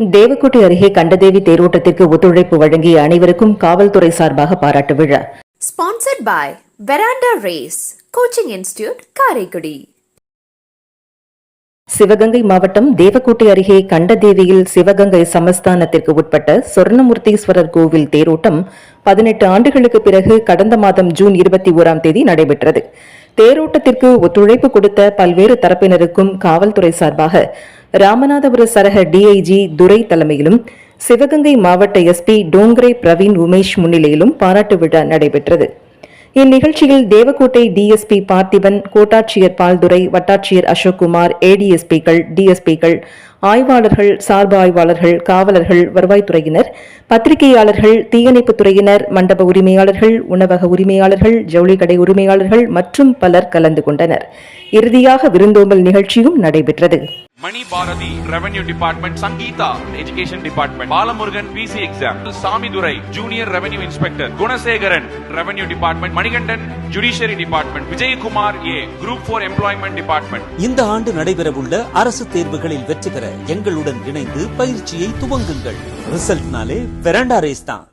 தேவக்கோட்டை அருகே கண்டதேவி தேரோட்டத்திற்கு ஒத்துழைப்பு வழங்கிய அனைவருக்கும் காவல்துறை சார்பாக பாராட்டு விழா Sponsored by Veranda Race, Coaching Institute, Karaikudi. Sivaganga மாவட்டம் தேவக்கோட்டை அருகே கண்டதேவியில் சிவகங்கை சமஸ்தானத்திற்கு உட்பட்ட சொர்ணமூர்த்தீஸ்வரர் கோவில் தேரோட்டம் பதினெட்டு ஆண்டுகளுக்கு பிறகு கடந்த மாதம் ஜூன் இருபத்தி ஓராம் தேதி நடைபெற்றது தேரோட்டத்திற்கு ஒத்துழைப்பு கொடுத்த பல்வேறு தரப்பினருக்கும் காவல்துறை சார்பாக ராமநாதபுர சரக டிஐஜி துரை தலைமையிலும் சிவகங்கை மாவட்ட எஸ்பி டோங்கரே பிரவீன் உமேஷ் முன்னிலையிலும் பாராட்டு விழா நடைபெற்றது. இந்நிகழ்ச்சியில் தேவக்கோட்டை டிஎஸ்பி பார்த்திபன் கோட்டாட்சியர் பால்துரை வட்டாட்சியர் அசோக்குமார் ஏடிஎஸ்பிகள் டிஎஸ்பிகள் ஆய்வாளர்கள் சார்பு ஆய்வாளர்கள் காவலர்கள் வருவாய்த்துறையினர் பத்திரிகையாளர்கள் தீயணைப்புத் துறையினர் மண்டப உரிமையாளர்கள் உணவக உரிமையாளர்கள் ஜவுளிக்கடை உரிமையாளர்கள் மற்றும் பலர் கலந்து கொண்டனர். இறுதியாக விருந்தோம்பல் நிகழ்ச்சியும் நடைபெற்றது. Mani Bharathi revenue department Sangeetha education department Balamurugan PC exam Samidurai junior revenue inspector Gunasekaran revenue department Manikandan judiciary department Vijayakumar A group four employment department இந்த ஆண்டு நடைபெறவுள்ள அரசு தேர்வுகளில் வெற்றி பெற எங்களுடன் இணைந்து பயிற்சியை துவங்குங்கள். ரிசல்ட்னாலே பெரண்டா ரேஸ் தான்.